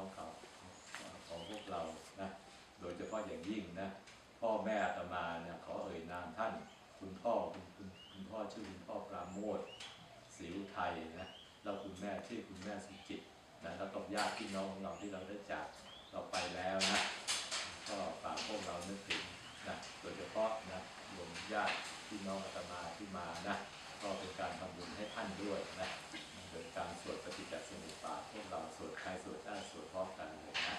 องเขาของพวกเรานะโดยเฉพาะอย่างยิ่งนะพ่อแม่อาตมาเนี่ยขอเอ่ยนามท่านคุณพ่อคุณคุณคุณพ่อชื่อคุณพ่อปราโมทศรีอุทัยนะแล้วคุณแม่ชื่อคุณแม่สุจิตนะแล้วก็ญาติพี่น้องของเราที่เราได้จากเราไปแล้วนะก็ฝากพวกเรานึกถึงนะโดยเฉพาะนะรวมญาติพี่น้องอาตมาที่มานะก็เป็นการทำบุญให้ท่านด้วยนะ โดการสวดปฏิจจสมุปบาทพวกเราสวดใครสวดได้สวดพร้อมกันเลยนะ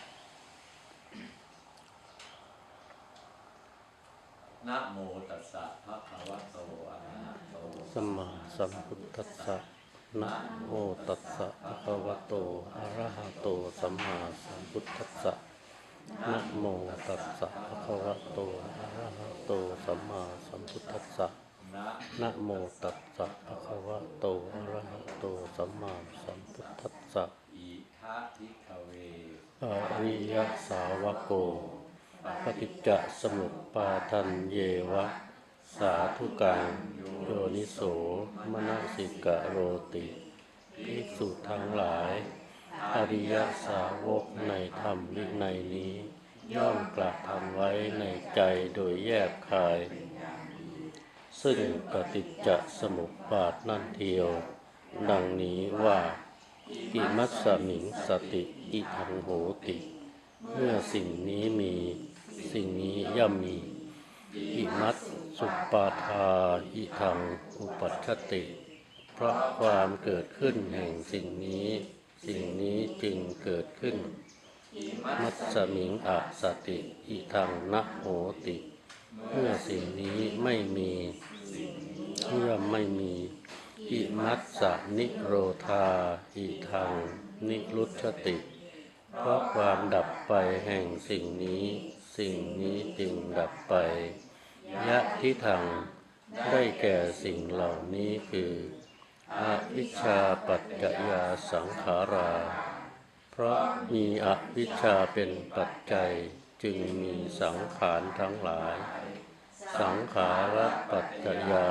นะโมตัสสะภะคะวะโตอะระหะโตสัมมาสัมพุทธัสสะนะโมตัสสะภะคะวะโตอะระหะโตสัมมาสัมพุทธัสสะนะโมตัสสะภะคะวะโตอะระหะโตสัมมาสัมพุทธัสสะ นะนะโมตัสสะภะคะวะโตอะระหะโตสัมมาสัมพุทธัสสะอิทะทิคเวอริยสาวโกปฏิจจสมุปปาทันเยวะ สาธุกังโยนิโสมนสิกะโรติภิกษุทั้งหลาย อริยสาวกในธรรมวินัยนี้ ย่อมกระทำไว้ในใจโดยแยกคาย ซึ่งปฏิจจสมุปบาทนั่นเทียว ดังนี้ว่า อิมัสมิงสติอิทังโหติ เมื่อสิ่งนี้มีสิ่งนี้ย่อมมี อิมัตสุปาทาอิทังอุปัชติ เพราะความเกิดขึ้นแห่งสิ่งนี้ สิ่งนี้จึงเกิดขึ้น มัตสมิงอสติอิทังนะโหติ เมื่อสิ่งนี้ไม่มี เมื่อไม่มี อิมัตสนิโรธา อิทัง นิรุชติ เพราะความดับไปแห่งสิ่งนี้ สิ่งนี้จึงดับไป ยะทิทัง ได้แก่สิ่งเหล่านี้คืออวิชชาปัจจยาสังขารา เพราะมีอวิชชาเป็นปัจจัยจึงมีสังขารทั้งหลาย สังขารปัจจยา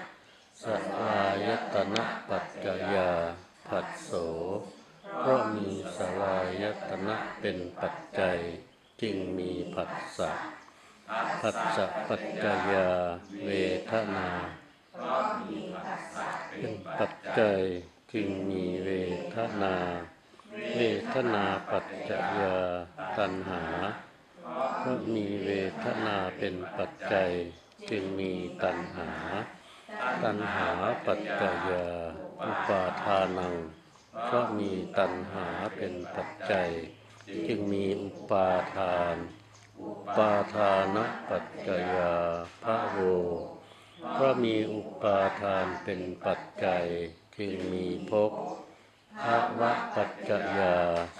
สลายตนะปัจจยาผัสโส เพราะมีสลายตนะเป็นปัจจัยจึงมีผัสสะผัสสะปัจจยาเวทนาเป็นปัจจัยจึงมีเวทนา เวทนาปัจจยาตัณหาเพราะมีเวทนาเป็นปัจจัยจึงมีตัณหา ตัณหาปัจจยาอุปาทานัง เพราะมีตัณหาเป็นปัจจัย จึงมีอุปาทาน อุปาทานปัจจยาพระโว เพราะมีอุปาทานเป็นปัจจัย จึงมีภพภาวะปัจจยา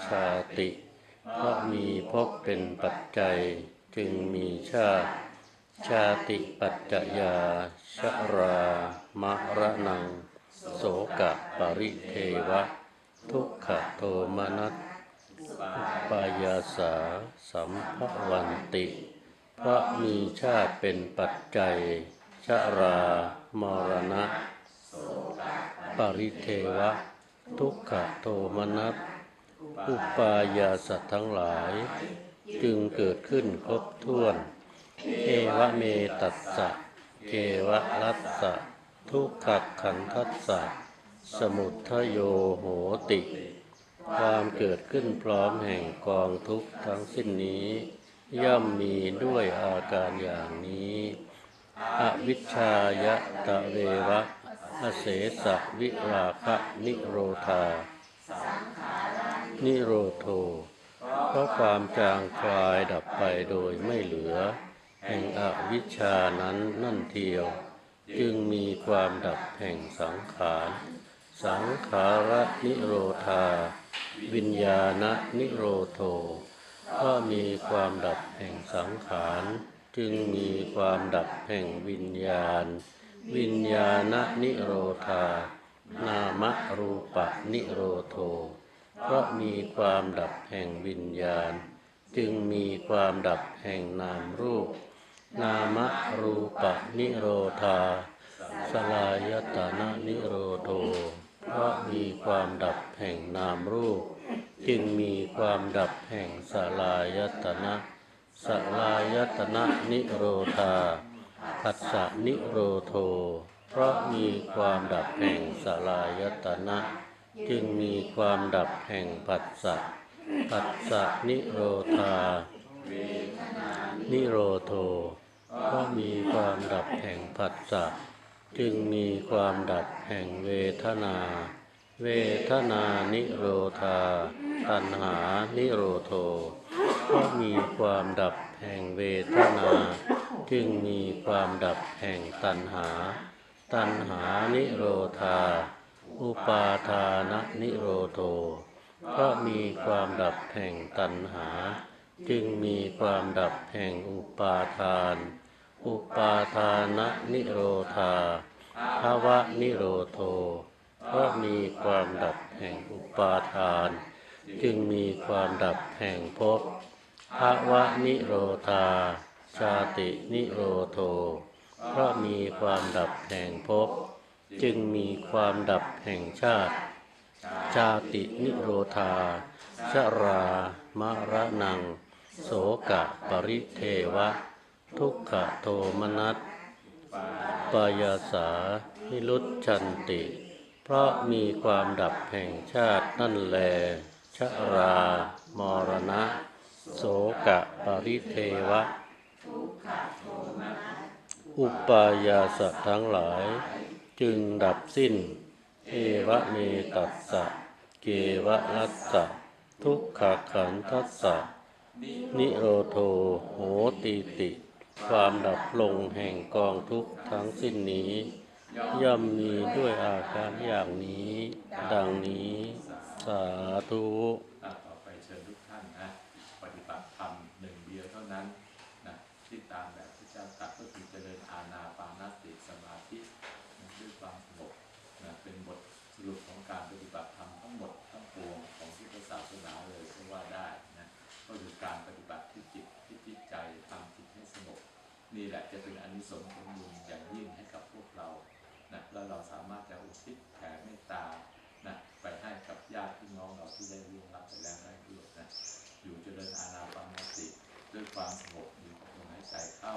ชาติ เพราะมีภพเป็นปัจจัย จึงมีชาติ ชาติปัจจยาชรามรณัง โสกะปริเทวะ ทุกขโทมนัสปายาสาสัมภวันติ พระมีชาติเป็นปัจจัย ชรามรณะ ปริเทวะ ทุกขโทมนัสอุปายาสัตทั้งหลาย จึงเกิดขึ้นครบถ้วน เอวเมตัสสะเกวะรัสสะทุกขขันทัสสะสมุทโยโหติ ความเกิดขึ้นพร้อมแห่งกองทุกข์ทั้งสิ้นนี้ ย่อมมีด้วยอาการอย่างนี้ อวิชชายะตะเววะอเสสะวิราคะนิโรธา นิโรโทเพราะความจางคลายดับไปโดยไม่เหลือ แห่งอวิชชานั้นนั่นเทียว จึงมีความดับแห่งสังขาร สังขารนิโรธา วิญญาณนิโรโทเพราะมีความดับแห่งสังขาร จึงมีความดับแห่งวิญญาณ วิญญาณนิโรธา นามรูปะนิโรโทเพราะมีความดับแห่งวิญญาณ จึงมีความดับแห่งนามรูป นามรูปะนิโรธา สลายตนะนิโรโทเพราะมีความดับแห่งนามรูป จึงมีความดับแห่งสลายตนะสลายตนะนิโรธาผัสสะนิโรโท เพราะมีความดับแห่งสลายตนะจึงมีความดับแห่งผัสสะผัสสะนิโรธา นิโรโท เพราะมีความดับแห่งผัสสะจึงมีความดับแห่งเวทนา เวทนานิโรธา ตัณหานิโรโทเพราะมีความดับแห่งเวทนา จึงมีความดับแห่งตัณหา ตัณหานิโรธา อุปาทานนิโรโทเพราะมีความดับแห่งตัณหา จึงมีความดับแห่งอุปาทาน อุปาทานนิโรธาภาวะนิโรโทเพราะมีความดับแห่งอุปาทาน จึงมีความดับแห่งภพภาวะนิโรธาชาตินิโรโทเพราะมีความดับแห่งภพจึงมีความดับแห่งชาติ ชาตินิโรธาชรามรณัง โสกะปริเทวะ ทุกขโทมนัสปายาสานิรุตชันติ เพราะมีความดับแห่งชาตินั่นแล ชรามรณะ โสกะปริเทวะ อุปายาสะทั้งหลาย จึงดับสิ้น เอวะเมตัสสะ เกวะรัสสะ ทุกขขันทัสสะ นิโรโทโหติติ ความดับลงแห่งกองทุกข์ทั้งสิ้นนี้ ย่อมมีด้วยอาการอย่างนี้ ดังนี้ สาธุต่อไปเชิญทุกท่านนะปฏิบัติธรรมหนึ่งเดียวเท่านั้นนะที่ตามแบบพระเจ้าตรัสก็คือเจริญอาณาปานสติสมาธิด้วยความสงบนะเป็นบทสรุปของการปฏิบัติธรรมทั้งหมดทั้งปวงของพุทธศาสนาเลยก็ว่าได้นะก็คือการปฏิบัติที่จิตที่จิตใจทำจิตให้สงบนี่แหละ จะเป็นอานิสงส์ผลบุญอย่างยิ่งให้กับพวกเรานะแล้วเราสามารถจะอุทิศแผ่เมตตานะไปให้กับญาติพี่น้องเราที่ได้ร่วงรับไปแล้วได้ด้วยนะอยู่เจริญอาณาปานสติด้วยความสงบอยู่กับลมหายใจเข้า